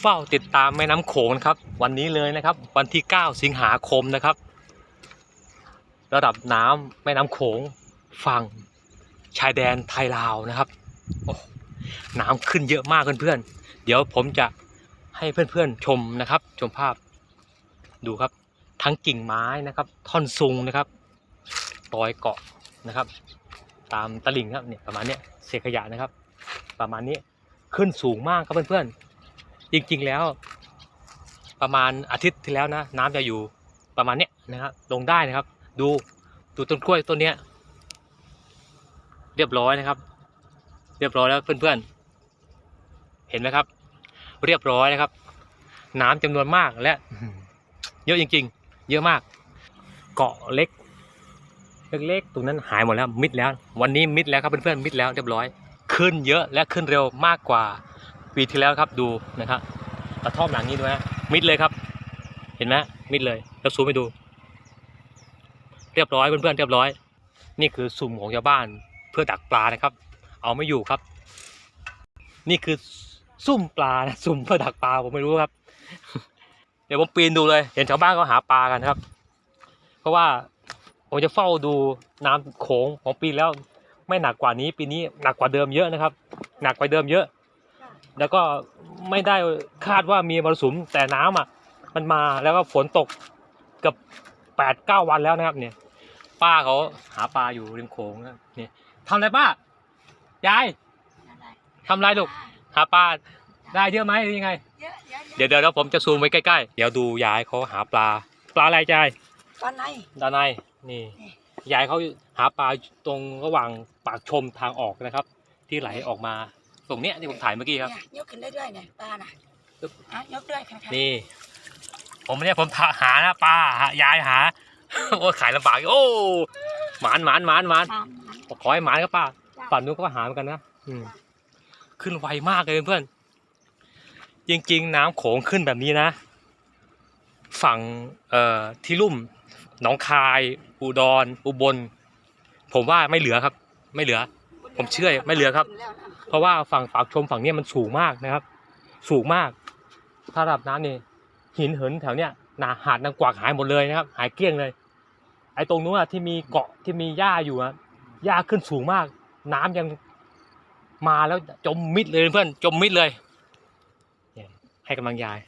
เฝ้าติดตามแม่น้ำโขงนะครับ วันนี้เลยนะครับ วันที่ 9 สิงหาคมนะครับ ระดับน้ำแม่น้ำโขงฝั่งชายแดนไทยลาวนะครับโอ้น้ำขึ้นเยอะมากเพื่อนๆเดี๋ยวผมจะให้เพื่อนๆชมนะครับ ชมภาพดูครับ ทั้งกิ่งไม้นะครับ ท่อนซุงนะครับตอยเกาะนะครับ ตามตลิ่งครับเนี่ยประมาณเนี้ยเศษขยะนะครับ ประมาณนี้ขึ้นสูงมากครับเพื่อนๆ จริงๆแล้ว ประมาณอาทิตย์ที่แล้วนะ น้ำจะอยู่ประมาณเนี้ยนะครับลงได้นะครับ ดูดูต้นกล้วยต้นเนี้ย เรียบร้อยนะครับ เรียบร้อยแล้วเพื่อนๆ เห็นไหมครับ เรียบร้อยนะครับ น้ำจำนวนมากและ เยอะจริง ๆ เยอะมาก เกาะเล็กเล็กๆตรงนั้นหายหมดแล้วมิดแล้ว วันนี้มิดแล้วครับเพื่อนๆมิดแล้วเรียบร้อย ขึ้นเยอะและขึ้นเร็วมากกว่า ปีที่แล้วครับดูนะครับกระท่อมหลังนี้ดูนะมิดเลยครับ เห็นไหมมิดเลยแล้วซูมไปดู เรียบร้อยเพื่อนๆเรียบร้อย นี่คือสุ่มของชาวบ้านเพื่อดักปลานะครับ เอาไม่อยู่ครับ นี่คือซุ่มปลานะซุ่มเพื่อดักปลาผมไม่รู้ครับ เดี๋ยวผมปีนดูเลย เห็นชาวบ้านเขาหาปลากันครับ เพราะว่าผมจะเฝ้าดูน้ำโขงของปีแล้ว ไม่หนักกว่านี้ปีนี้หนักกว่าเดิมเยอะนะครับ หนักกว่าเดิมเยอะ แล้วก็ไม่ได้คาดว่ามีมรสุมแต่น้ำอะ มันมาแล้วก็ฝนตกเกับแปดเก้าวันแล้วนะครับ เนี่ย ป้าเขาหาปลาอยู่ริมโขงนะเนี่ยทำอะไรป้ายายทำอะไรลูกหาปลาได้เยอะไหมหรือยังไงเยอะเยอะเดี๋ยวเดี๋ยวแล้วผมจะซูมไว้ใกล้ๆ เดี๋ยวดูยายเขาหาปลา ปลาอะไรยายตอนไหนด้านในนี่ ยายเขาหาปลาตรงระหว่างปากชมทางออกนะครับ ที่ไหลออกมา ตรงเนี้ยที่ผมถ่ายเมื่อกี้ครับ เนี่ยยกขึ้นได้ด้วยเนี่ยปลาน่ะอะยกด้วยค่ะค่ะนี่ ผมเนี่ยผมหานะปลาหายายหา โอ้ยขายลำบากโอ้หมานหมานหมานหมานตามมันขอให้หมานครับป้าจ้ะฝั่งนู้นก็หาเหมือนกันนะอืมขึ้นไวมากเลยเพื่อนจริงๆน้ำโขงขึ้นแบบนี้นะ ฝั่งเอ่อที่ลุ่มหนองคาย อุดร อุบล ผมว่าไม่เหลือครับ ไม่เหลือ ผมเชื่อไม่เหลือครับ เพราะว่าฝั่งปากชมฝั่งเนี้ยมันสูงมากนะครับ สูงมาก ถ้าระดับน้ำนี่หินเหินแถวเนี้ยนาหาดนางกวักหายหมดเลยนะครับ หายเกลี้ยงเลย ไอ้ตรงนู้นอะที่มีเกาะที่มีหญ้าอยู่อะหญ้าขึ้นสูงมาก น้ำยังมาแล้วจมมิดเลยเพื่อนจมมิดเลยเนี่ยให้กำลังยาย